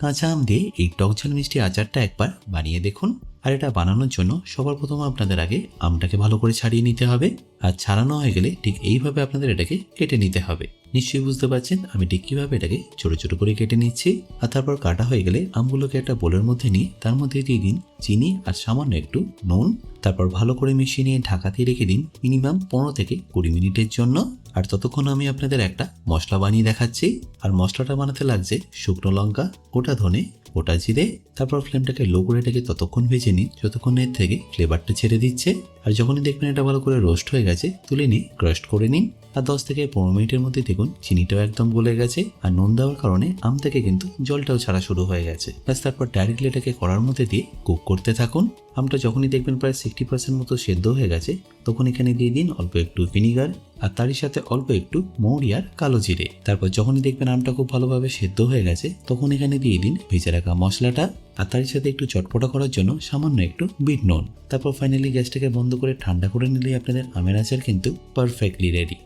কাঁচা আম দিয়ে এই টক ঝাল মিষ্টি আচারটা একবার বানিয়ে দেখুন। আর এটা বানানোর জন্য সবার প্রথম আপনাদের আগে আমটাকে ভালো করে ছাড়িয়ে নিতে হবে। আর ছাড়ানো হয়ে গেলে ঠিক এইভাবে আপনাদের এটাকে কেটে নিতে হবে। নিশ্চয়ই বুঝতে পারছেন, আমি ঠিক কীভাবে এটাকে ছোট ছোট করে কেটে নিচ্ছি। আর তারপর কাটা হয়ে গেলে আমগুলোকে একটা বোলের মধ্যে নিয়ে তার মধ্যে দিয়ে দিন চিনি আর সামান্য একটু নুন। তারপর ভালো করে মিশিয়ে নিয়ে ঢাকা দিয়ে রেখে দিন মিনিমাম পনেরো থেকে কুড়ি মিনিটের জন্য। আর ততক্ষণ আমি আপনাদের একটা মশলা বানিয়ে দেখাচ্ছি। আর মশলাটা বানাতে লাগছে শুকনো লঙ্কা, গোটা ধনে, গোটা জিরে, তারপর ফ্লেমটাকে লো করে রেখে ততক্ষণ ভেজে নিন, যতক্ষণ এর থেকে ফ্লেভারটা ছেড়ে দিচ্ছে। আর যখনই দেখবেন এটা ভালো করে রোস্ট হয়ে গেছে, তুলে নিয়ে ক্রাস্ট করে নিন। আর দশ থেকে পনেরো মিনিটের মধ্যে দেখুন চিনিটাও একদম গলে গেছে। আর নুন দেওয়ার কারণে আম থেকে কিন্তু জলটাও ছাড়া শুরু হয়ে গেছে। ব্যাস, তারপর ডাইরেক্টলি এটাকে করার মধ্যে দিয়ে কুক করতে থাকুন। আমটা যখনই দেখবেন প্রায় সিক্সটি পার্সেন্ট মতো সেদ্ধ হয়ে গেছে, তখন এখানে দিয়ে দিন অল্প একটু ভিনিগার আর তারই সাথে অল্প একটু মৌরি আর কালো জিরে। তারপর যখনই দেখবেন আমটা খুব ভালোভাবে সেদ্ধ হয়ে গেছে, তখন এখানে দিয়ে দিন ভেজে রাখা মশলাটা আর তারই সাথে একটু চটপটা করার জন্য সামান্য একটু বিট নুন। তারপর ফাইনালি গ্যাসটাকে বন্ধ করে ঠান্ডা করে নিলেই আপনাদের আমের আচার কিন্তু পারফেক্টলি রেডি